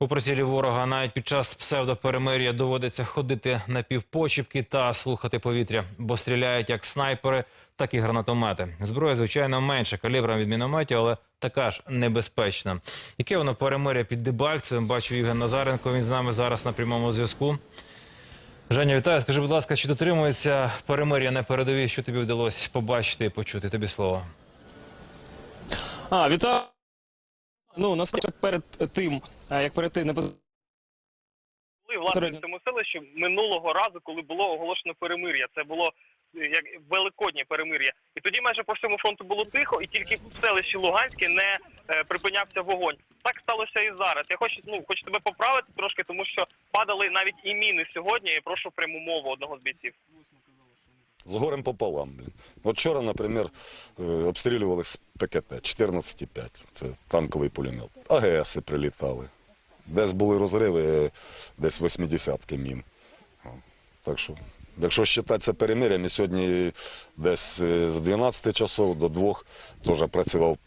У прицілі ворога навіть під час псевдоперемир'я доводиться ходити на півпочіпки та слухати повітря, бо стріляють як снайпери, так і гранатомети. Зброя, звичайно, менша калібром від мінометів, але така ж небезпечна. Яке воно перемир'я під Дебальцевим? Бачу Євген Назаренко. Він з нами зараз на прямому зв'язку. Женя, вітаю. Скажи, будь ласка, чи дотримується перемир'я на передовій? Що тобі вдалося побачити і почути? Тобі слово. А, вітаю. Ну, насправді перед тим, е, як перейти не поз- були власне в цьому селищі минулого разу, коли було оголошено перемир'я. Це було е, як великоднє перемир'я. І тоді майже по всьому фронту було тихо, і тільки в селищі Луганське не е, припинявся вогонь. Так сталося і зараз. Я хочу ну хочу тебе поправити трошки, тому що падали навіть і міни сьогодні. Я прошу пряму мову одного з бійців. З горем пополам, блін. От вчора, наприклад, обстрілювали з ПКТ 14,5. Це танковий пулемет. АГСи прилітали. Десь були розриви, е, десь 80-ки мін. Так що, якщо вважати це перемир'ям, сьогодні десь е, з 12 часов до 2 теж працював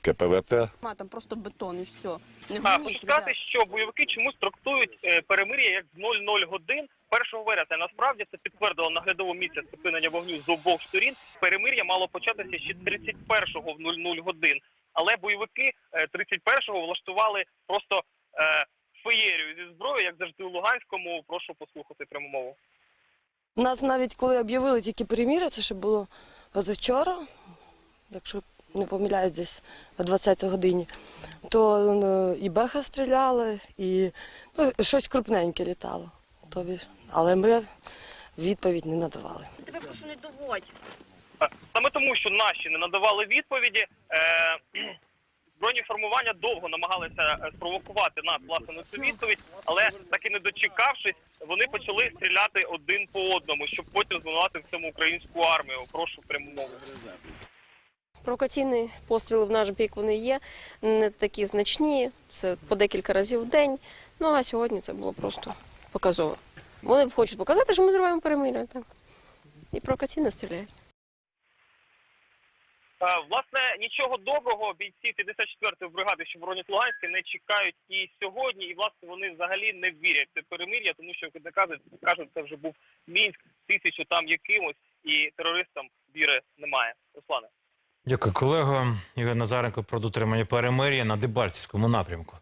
КПВТ. А, там просто бетон і все. Не А хочу сказати, що бойовики чомусь трактують е, перемир'я як з 00 годин 1 вересня. Насправді це підтвердило наглядову місяць припинення вогню з обох сторін. Перемир'я мало початися ще 31-го в 00 годин. Але бойовики е, 31-го влаштували просто е, феєрію зі зброєю, як завжди у Луганському. Прошу послухати пряму мову. Нас навіть коли об'явили тільки перемір'я, це ще було позавчора, якщо не помиляюсь, десь о 20 годині, то ну, і беха стріляли, і ну, щось крупненьке літало. То, ві- але ми відповідь не надавали. Тебе прошу не доводь. Е, Саме тому, що наші не надавали відповіді, е, збройні формування довго намагалися е, спровокувати нас власне на цю відповідь, але так і не дочекавшись, вони почали стріляти один по одному, щоб потім звинувати в цьому українську армію. Прошу пряму мову. Провокаційні постріли в наш бік вони є, не такі значні, це по декілька разів в день. Ну а сьогодні це було просто показово. Вони хочуть показати, що ми зриваємо перемир'я, так. І провокаційно стріляють. Е, Власне, нічого доброго бійці 54-ї бригади, що боронять Луганське, не чекають і сьогодні. І власне вони взагалі не вірять в це перемир'я, тому що як кажуть, кажуть, це вже був мінськ, тисячу там якимось, і терористам віри немає. Руслане. Дякую, колего. Євген Назаренко про дотримання перемир'я на Дебальцівському напрямку.